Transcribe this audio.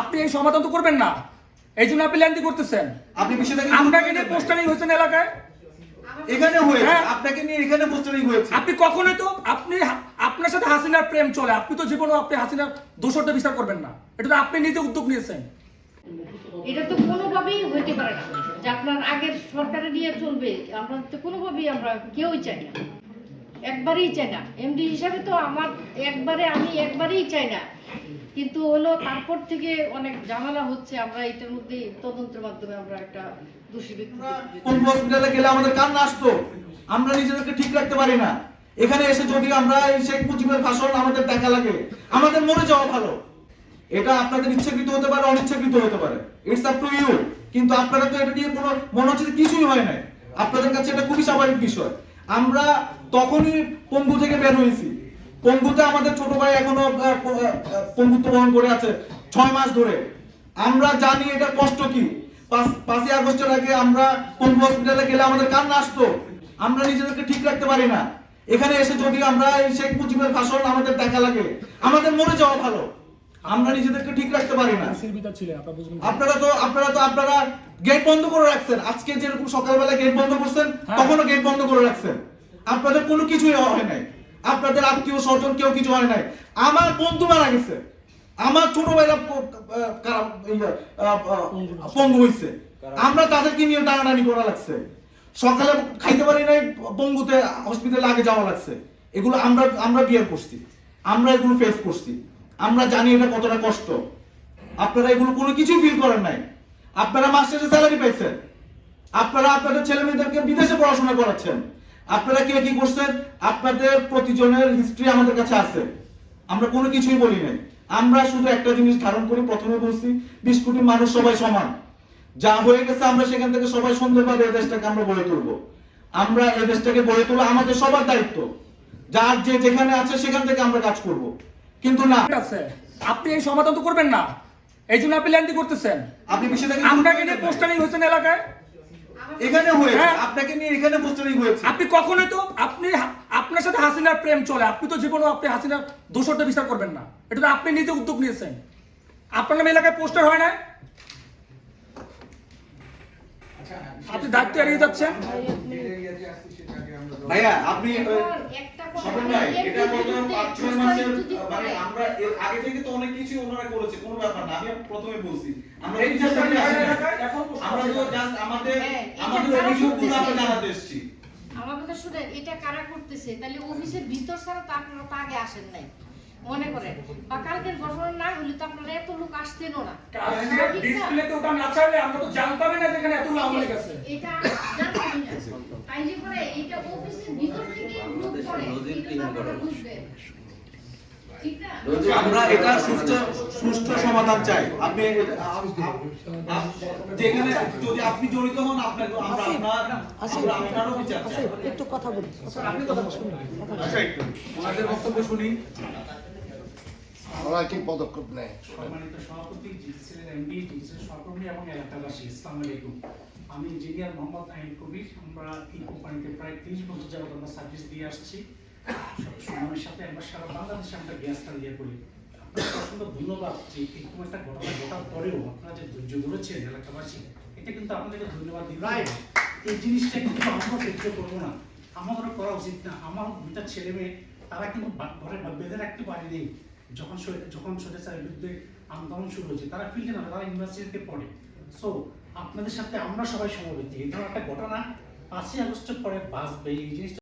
আপনি এই সমাধান তো করবেন না। এই জন্য আপনি ল্যান্ডি করতেছেন। আপনি বিষয়টাকে আপনাকে নিয়ে পোস্টারিং হয়েছেন এলাকায়? এখানে হয়েছে। হ্যাঁ। আপনাকে নিয়ে এখানে পোস্টারিং হয়েছে। আপনি কখনোই তো আপনি আপনার সাথে হাসিনার প্রেম চলে। আপনি তো জীবনে আপনি হাসিনার দোষরটা বিচার করবেন না। এটা তো আপনি নিজে উদ্যোগ নিয়েছেন। এটা তো কোনোভাবেই হইতে পারে না। যে আপনার আগের সরকারে নিয়ে চলবে আমরা তো কোনোভাবেই আমরা কেউই চাই না। একবারেই চাই না। এমডি হিসাবে তো আমার একবারে আমি একবারেই চাই না। কিন্তু হলো তারপর থেকে অনেক ঝামেলা হচ্ছে আমরা এটার মধ্যে তদন্তের মাধ্যমে আমরা একটা দোষী ব্যক্তি কোন হসপিটালে গেলে আমাদের কান্না আসতো? আমরা নিজেদেরকে ঠিক রাখতে পারি না। এখানে এসে যদি আমরা এই শেখ মুজিবের ভাষণ আমাদের দেখা লাগে আমাদের মরে যাওয়া ভালো। এটা আপনাদের ইচ্ছাকৃত হতে পারে অনিচ্ছাকৃত হতে পারে। ইটস আপ টু ইউ কিন্তু আপনারা তো এটা নিয়ে কোনো মনে হচ্ছে কিছুই হয় নাই। আপনাদের কাছে এটা খুবই স্বাভাবিক বিষয়। আমরা তখনই পঙ্গু থেকে বের হয়েছি। পঙ্গুতে আমাদের ছোট ভাই এখনও পঙ্গুত্ব বহন করে আছে ছয় মাস ধরে। আমরা জানি এটা কষ্ট কি। পাঁচই আগস্টের আগে আমরা পঙ্গু হসপিটালে গেলে আমাদের কান্না আসতো। আমরা নিজেদেরকে ঠিক রাখতে পারি না। এখানে এসে যদি আমরা এই শেখ মুজিবের ভাষণ আমাদের দেখা লাগে আমাদের মরে যাওয়া ভালো। আমরা নিজেদেরকে ঠিক রাখতে পারি না। আপনারা তো আপনারা তো আপনারা গেট বন্ধ করে রাখছেন। আজকে যেরকম সকালবেলা গেট বন্ধ করছেন হ্যাঁ। তখনও গেট বন্ধ করে রাখছেন। আপনাদের কোনো কিছুই হয় নাই। আপনাদের আত্মীয় স্বজন কেউ কিছু হয় নাই। আমার বন্ধু মারা গেছে। আমার ছোট ভাইরা পঙ্গু হয়েছে আমরা তাদেরকে নিয়ে টানাটানি করা লাগছে। সকালে খাইতে পারি নাই পঙ্গুতে হসপিটালে আগে যাওয়া লাগছে। এগুলো আমরা আমরা বিয়ার করছি। আমরা এগুলো ফেস করছি। আমরা জানি এটা কতটা কষ্ট। আপনারা এগুলো কোনো কিছুই ফিল করেন নাই। আপনারা মাস শেষে স্যালারি পাইছেন। আপনারা আপনাদের ছেলে মেয়েদেরকে বিদেশে পড়াশোনা করাচ্ছেন। আপনারা কে কি করছেন? আপনাদের প্রতিজনের হিস্ট্রি আমাদের কাছে আছে। আমরা কোনো কিছুই বলি নাই। আমরা শুধু একটা জিনিস ধারণ করি প্রথমে বলছি বিশ কোটি মানুষ সবাই সমান। যা হয়ে গেছে আমরা সেখান থেকে সবাই সুন্দরভাবে এই দেশটাকে আমরা গড়ে তুলবো। আমরা এই দেশটাকে গড়ে তোলা আমাদের সবার দায়িত্ব। যার যে যেখানে আছে সেখান থেকে আমরা কাজ করব। কিন্তু না। আপনি এই সমাধান তো করবেন না। এই জন্য আপনি ল্যান্ডি করতেছেন। আপনি বিষয়টাকে আমরা নিয়ে পোস্টারিং হয়েছেন এলাকায়? এখানে হয়েছে হ্যাঁ। আপনাকে নিয়ে এখানে পোস্টারিং হয়েছে। আপনি কখনোই তো আপনি আপনার সাথে হাসিনার প্রেম চলে আপনি তো জীবনে আপনি হাসিনার দোষটা বিচার করবেন না। এটা তো আপনি নিজে উদ্যোগ নিয়েছেন। আপনার নামে এলাকায় পোস্টার হয় না আপনি দায়িত্ব এড়িয়ে যাচ্ছেন? ভাইয়া আপনি স্বপন ভাই এটা বিরুদ্ধে পাঁচ ছয় মাসের মানে আমরা এর আগে থেকে তো অনেক কিছু ওনারা করেছে কোনো ব্যাপার না আমি প্রথমে বলছি। আমরা এই কিছু এখন আমরা তো জাস্ট আমাদের হ্যাঁ, আমাদের কারা অভিযোগগুলো আমরা জানাতে এসেছি। আমার কথা শুনেন এটা কারা করতেছে? তাহলে অফিসের ভিতর ছাড়া তো আপনারা তো আগে আসেন নাই মনে করেন। বা কালকের ঘটনা না হলে তো আপনারা এত লোক আসতেনও না? ডিসপ্লেতে ওটা না ছাড়লে আমরা তো জানতামই না যেখানে এত আওয়ামী লীগ আছে এটা জানতামই না। করে আমরা এটা সুষ্ঠু সুষ্ঠু সমাধান চাই। আপনি যেখানে যদি আপনি জড়িত হন আপনার আমরা আপনার আমরা আপনারও বিচার চাই। একটু কথা বলি আচ্ছা একটু ওনাদের বক্তব্য শুনি। ওরা কি পদক্ষেপ নেয়? সম্মানিত সভাপতি জিসিসির এমডি জিসিসির সহকর্মী এবং এলাকাবাসী আসসালামু আলাইকুম আমি ইঞ্জিনিয়ার মোহাম্মদ আইন কবির। আমরা এই কোম্পানিতে প্রায় তিরিশ বছর যাবত আমরা সার্ভিস দিয়ে আসছি। সাথে আমরা সারা বাংলাদেশে আমরা গ্যাস দিয়ে করি। অসংখ্য ধন্যবাদ যে এরকম একটা ঘটনা ঘটার পরেও আপনারা যে ধৈর্য ধরেছেন এলাকাবাসী এটা কিন্তু আপনাদেরকে ধন্যবাদ দিই রাইট এই জিনিসটা কিন্তু আমরা সহ্য করব না। আমাদেরও করা উচিত না। আমার দুইটা ছেলে মেয়ে তারা কিন্তু ঘরে বেঁধে রাখতে পারেনি যখন যখন স্বৈরাচারের বিরুদ্ধে আন্দোলন শুরু হয়েছে তারা ফিল্ডে না তারা ইউনিভার্সিটিতে পড়ে। সো আপনাদের সাথে আমরা সবাই সমবেত। এই ধরনের একটা ঘটনা পাঁচই আগস্টের পরে বাঁচবে। এই জিনিসটা